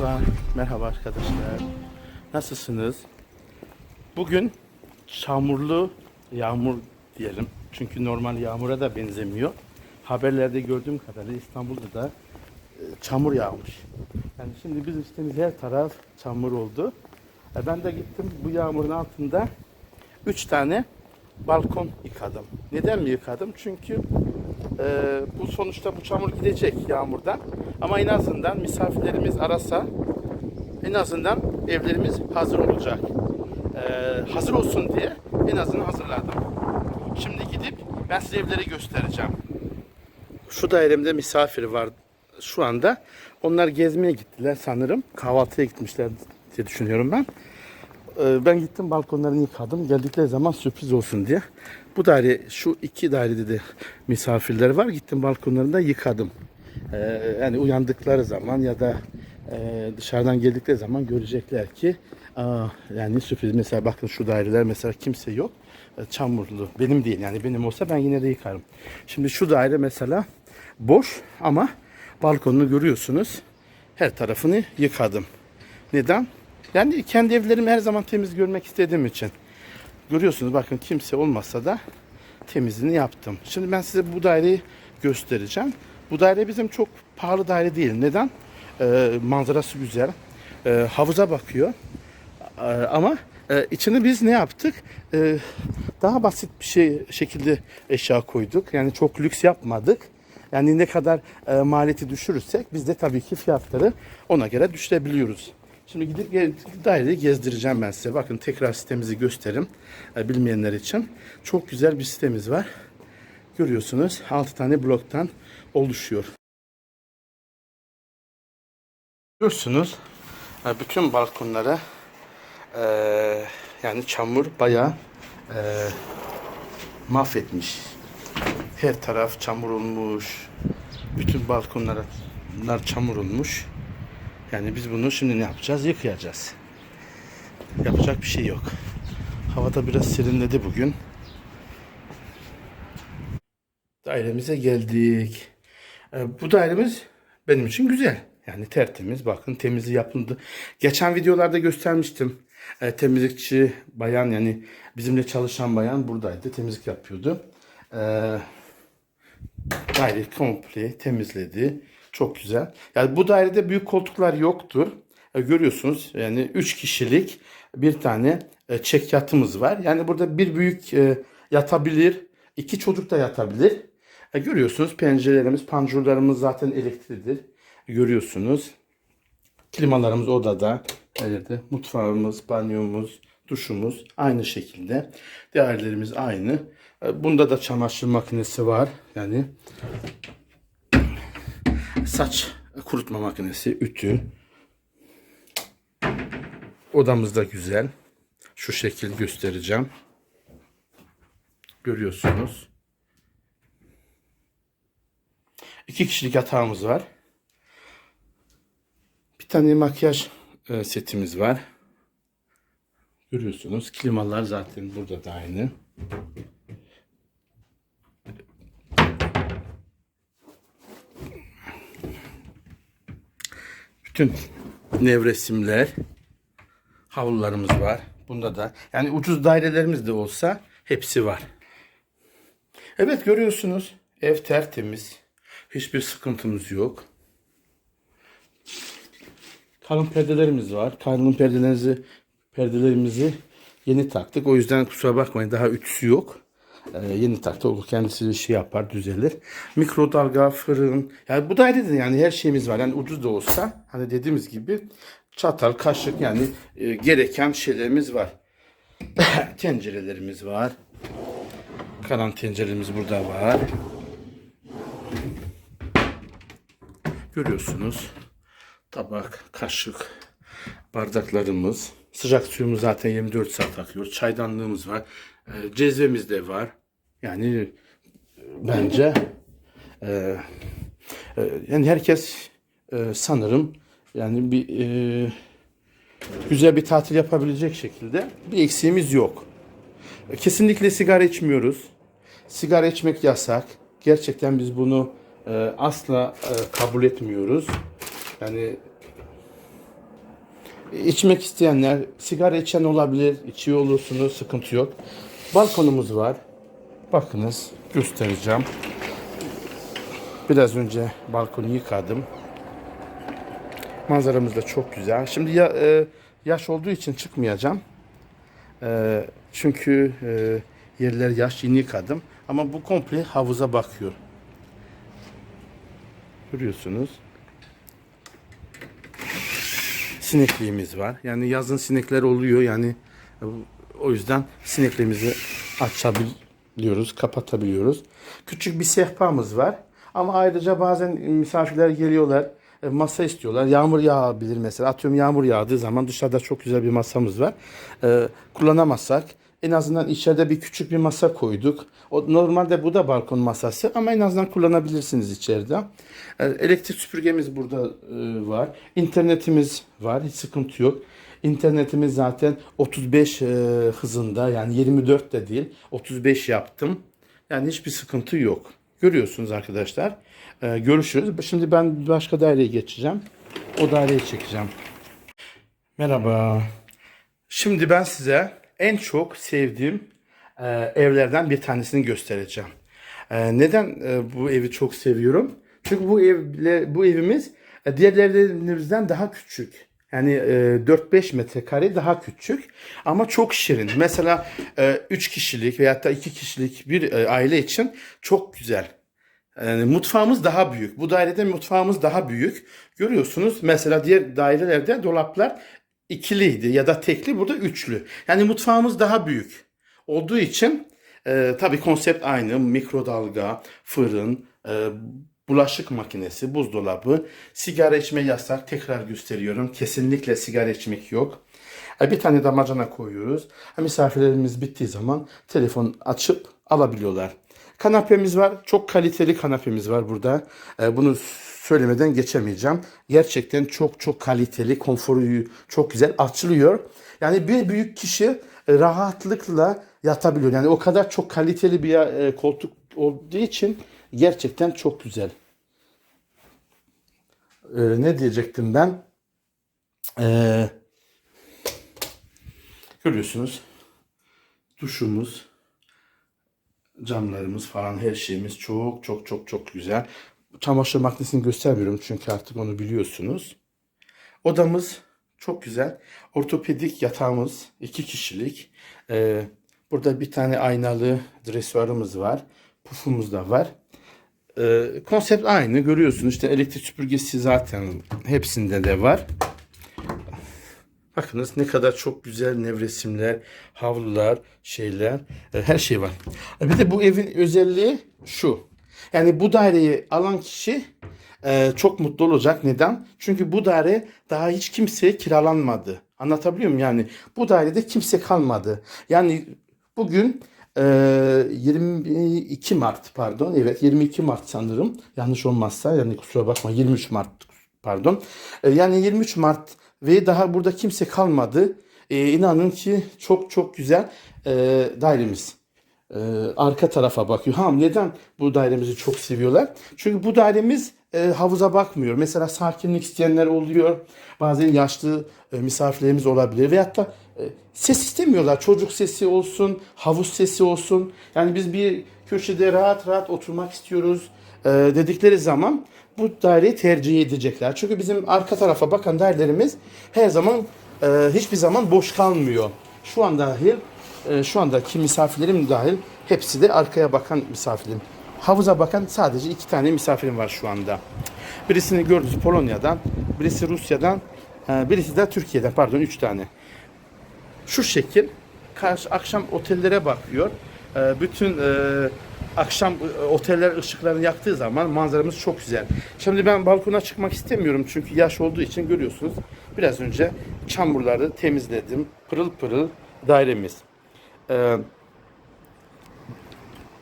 Merhaba, merhaba arkadaşlar. Nasılsınız? Bugün çamurlu yağmur diyelim. Çünkü normal yağmura da benzemiyor. Haberlerde gördüğüm kadarıyla İstanbul'da da e, çamur yağmış. Yani şimdi bizim sitemiz her taraf çamur oldu. E, Ben de gittim bu yağmurun altında 3 tane balkon yıkadım. Neden mi yıkadım? Çünkü e, bu sonuçta bu çamur gidecek yağmurdan. Ama en azından misafirlerimiz arasa en azından evlerimiz hazır olacak. E, hazır olsun diye en azından hazırladım. Şimdi gidip ben size evleri göstereceğim. Şu dairemde misafir var şu anda. Onlar gezmeye gittiler sanırım. Kahvaltıya gitmişler diye düşünüyorum ben. Ee, Ben gittim balkonlarını yıkadım. Geldikleri zaman sürpriz olsun diye. Bu daire, şu iki dairede de misafirler var. Gittim balkonlarını da yıkadım. Ee, yani uyandıkları zaman ya da e, dışarıdan geldikleri zaman görecekler ki aa, yani sürpriz. Mesela bakın şu daireler mesela kimse yok. E, Çamurlu. Benim değil yani benim olsa ben yine de yıkarım. Şimdi şu daire mesela boş ama balkonunu görüyorsunuz. Her tarafını yıkadım. Neden? Yani kendi evlerimi her zaman temiz görmek istediğim için. Görüyorsunuz bakın kimse olmasa da temizliğini yaptım. Şimdi ben size bu daireyi göstereceğim. Bu daire bizim çok pahalı daire değil. Neden? Ee, manzarası güzel. Ee, havuza bakıyor. Ee, ama e, içini biz ne yaptık? Ee, daha basit bir şey şekilde eşya koyduk. Yani çok lüks yapmadık. Yani ne kadar e, maliyeti düşürürsek biz de tabii ki fiyatları ona göre düşürebiliyoruz. Şimdi gidip daireyi gezdireceğim ben size. Bakın tekrar sitemizi gösterim e, bilmeyenler için. Çok güzel bir sitemiz var. Görüyorsunuz 6 tane bloktan oluşuyor. Görüyorsunuz e, bütün balkonlara e, yani çamur bayağı e, mahvetmiş. Her taraf çamur olmuş. Bütün balkonlara çamur olmuş. Yani biz bunu şimdi ne yapacağız? Yıkayacağız. Yapacak bir şey yok. Havada biraz serinledi bugün. Dairemize geldik. Ee, bu dairemiz benim için güzel. Yani tertemiz. Bakın temizliği yapıldı. Geçen videolarda göstermiştim. Ee, temizlikçi bayan yani bizimle çalışan bayan buradaydı. Temizlik yapıyordu. Ee, Daire komple temizledi. Çok güzel. Yani bu dairede büyük koltuklar yoktur. E, görüyorsunuz yani 3 kişilik bir tane e, çek yatımız var. Yani burada bir büyük e, yatabilir. iki çocuk da yatabilir. Görüyorsunuz pencerelerimiz, panjurlarımız zaten elektriklidir. Görüyorsunuz. Klimalarımız odada. Evet, mutfağımız, banyomuz, duşumuz aynı şekilde. Değerlerimiz aynı. Bunda da çamaşır makinesi var. Yani saç kurutma makinesi, ütü. Odamız da güzel. Şu şekil göstereceğim. Görüyorsunuz. İki kişilik yatağımız var. Bir tane makyaj e, setimiz var. Görüyorsunuz. Klimalar zaten burada da aynı. Bütün nevresimler, havlularımız var. Bunda da yani ucuz dairelerimiz de olsa hepsi var. Evet görüyorsunuz ev tertemiz. Hiçbir sıkıntımız yok. Kalın perdelerimiz var. Kalın perdelerimizi perdelerimizi yeni taktık. O yüzden kusura bakmayın daha ütüsü yok. Ee, yeni taktı. O kendisi şey yapar, düzelir. Mikrodalga, fırın. Yani bu dairede de yani her şeyimiz var. Yani ucuz da olsa hani dediğimiz gibi çatal, kaşık yani e, gereken şeylerimiz var. Tencerelerimiz var. Kalan tencerelerimiz burada var. Görüyorsunuz. Tabak, kaşık, bardaklarımız. Sıcak suyumuz zaten 24 saat akıyor. Çaydanlığımız var. E, cezvemiz de var. Yani e, bence e, e, yani herkes e, sanırım yani bir e, güzel bir tatil yapabilecek şekilde bir eksiğimiz yok. E, Kesinlikle sigara içmiyoruz. Sigara içmek yasak. Gerçekten biz bunu e, asla e, kabul etmiyoruz. Yani içmek isteyenler, sigara içen olabilir, içiyor olursunuz, sıkıntı yok. Balkonumuz var. Bakınız, göstereceğim. Biraz önce balkonu yıkadım. Manzaramız da çok güzel. Şimdi ya, e, yaş olduğu için çıkmayacağım. E, çünkü e, yerler yaş yeni yıkadım. Ama bu komple havuza bakıyor. Görüyorsunuz. Sinekliğimiz var. Yani yazın sinekler oluyor. Yani e, o yüzden sinekliğimizi açabiliyoruz, kapatabiliyoruz. Küçük bir sehpamız var. Ama ayrıca bazen misafirler geliyorlar. e, Masa istiyorlar. Yağmur yağabilir mesela. Atıyorum yağmur yağdığı zaman dışarıda çok güzel bir masamız var. E, kullanamazsak en azından içeride bir küçük bir masa koyduk. O, normalde bu da balkon masası ama en azından kullanabilirsiniz içeride. E, elektrik süpürgemiz burada e, var. İnternetimiz var. Hiç sıkıntı yok. İnternetimiz zaten 35 e, hızında yani 24 de değil 35 yaptım. Yani hiçbir sıkıntı yok. Görüyorsunuz arkadaşlar. Görüşürüz. Şimdi ben başka daireye geçeceğim. O daireyi çekeceğim. Merhaba. Şimdi ben size en çok sevdiğim e, evlerden bir tanesini göstereceğim. E, neden e, bu evi çok seviyorum? Çünkü bu evle bu evimiz e, diğerlerimizden daha küçük. Yani e, 4-5 metrekare daha küçük ama çok şirin. Mesela 3 kişilik veyahut da 2 kişilik bir e, aile için çok güzel. Yani mutfağımız daha büyük. Bu dairede mutfağımız daha büyük. Görüyorsunuz mesela diğer dairelerde dolaplar ikiliydi ya da tekli burada üçlü. Yani mutfağımız daha büyük olduğu için e, tabii konsept aynı. Mikrodalga, fırın, e, bulaşık makinesi, buzdolabı, sigara içme yasak. Tekrar gösteriyorum. Kesinlikle sigara içmek yok. E, bir tane damacana koyuyoruz. E, misafirlerimiz bittiği zaman telefon açıp alabiliyorlar. Kanapemiz var. Çok kaliteli kanapemiz var burada. E, bunu söylemeden geçemeyeceğim. Gerçekten çok çok kaliteli, konforu çok güzel açılıyor. Yani bir büyük kişi e, rahatlıkla yatabiliyor. Yani o kadar çok kaliteli bir e, koltuk olduğu için gerçekten çok güzel. E, ne diyecektim ben? E, görüyorsunuz. Duşumuz, camlarımız falan her şeyimiz çok çok çok çok güzel. Çamaşır makinesini göstermiyorum çünkü artık onu biliyorsunuz. Odamız çok güzel. Ortopedik yatağımız iki kişilik. Ee, burada bir tane aynalı dresuarımız var. Pufumuz da var. Ee, konsept aynı görüyorsunuz. İşte elektrik süpürgesi zaten hepsinde de var. Bakınız ne kadar çok güzel nevresimler, havlular, şeyler, e, her şey var. E, Bir de bu evin özelliği şu. Yani bu daireyi alan kişi e, çok mutlu olacak. Neden? Çünkü bu daire daha hiç kimseye kiralanmadı. Anlatabiliyor muyum? Yani bu dairede kimse kalmadı. Yani bugün e, 22 Mart pardon. Evet 22 Mart sanırım. Yanlış olmazsa yani kusura bakma 23 Mart pardon. E, yani 23 Mart ve daha burada kimse kalmadı. E, inanın ki çok çok güzel e, dairemiz. E, arka tarafa bakıyor. Ha neden bu dairemizi çok seviyorlar? Çünkü bu dairemiz e, havuza bakmıyor. Mesela sakinlik isteyenler oluyor. Bazen yaşlı e, misafirlerimiz olabilir. Veyahut da e, ses istemiyorlar. Çocuk sesi olsun, havuz sesi olsun. Yani biz bir köşede rahat rahat oturmak istiyoruz e, dedikleri zaman bu daireyi tercih edecekler. Çünkü bizim arka tarafa bakan dairelerimiz her zaman e, hiçbir zaman boş kalmıyor. Şu an dahil e, şu andaki misafirlerim dahil hepsi de arkaya bakan misafirlerim. Havuza bakan sadece iki tane misafirim var şu anda. Birisini gördünüz Polonya'dan, birisi Rusya'dan, e, birisi de Türkiye'den. Pardon üç tane. Şu şekil karşı akşam otellere bakıyor. E, bütün e, akşam oteller ışıklarını yaktığı zaman manzaramız çok güzel. Şimdi ben balkona çıkmak istemiyorum çünkü yaş olduğu için görüyorsunuz. Biraz önce çamurları temizledim. Pırıl pırıl dairemiz. Ee,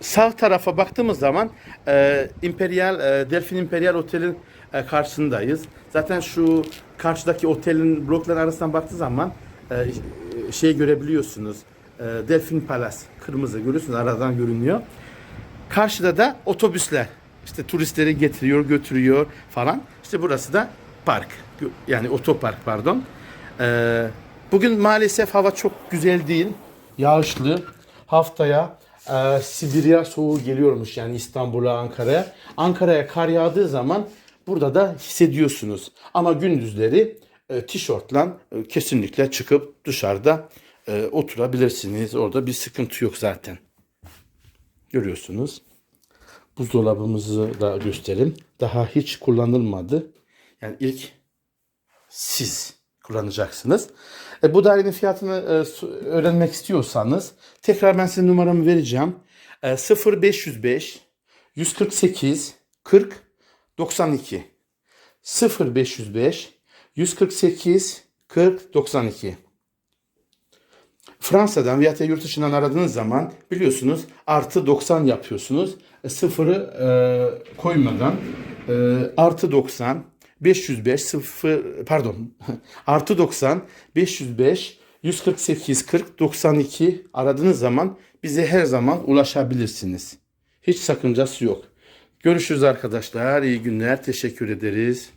sağ tarafa baktığımız zaman e, Imperial e, Delfin Imperial Otel'in e, karşısındayız. Zaten şu karşıdaki otelin blokların arasından baktığı zaman e, şey görebiliyorsunuz. E, Delfin Palace kırmızı görüyorsunuz aradan görünüyor. Karşıda da otobüsler. İşte turistleri getiriyor, götürüyor falan. İşte burası da park. Yani otopark pardon. Ee, bugün maalesef hava çok güzel değil. Yağışlı. Haftaya e, Sibirya soğuğu geliyormuş yani İstanbul'a, Ankara'ya. Ankara'ya kar yağdığı zaman burada da hissediyorsunuz. Ama gündüzleri e, tişörtle e, kesinlikle çıkıp dışarıda e, oturabilirsiniz. Orada bir sıkıntı yok zaten. Görüyorsunuz. Buzdolabımızı da göstereyim. Daha hiç kullanılmadı. Yani ilk siz kullanacaksınız. E, bu dairenin fiyatını e, öğrenmek istiyorsanız tekrar ben size numaramı vereceğim. E, 0505 148 40 92 0505 148 40 92 Fransa'dan veya yurt dışından aradığınız zaman biliyorsunuz artı 90 yapıyorsunuz. E, sıfırı e, koymadan e, artı 90 505 sıfır pardon artı 90 505 148 40 92 aradığınız zaman bize her zaman ulaşabilirsiniz. Hiç sakıncası yok. Görüşürüz arkadaşlar. İyi günler. Teşekkür ederiz.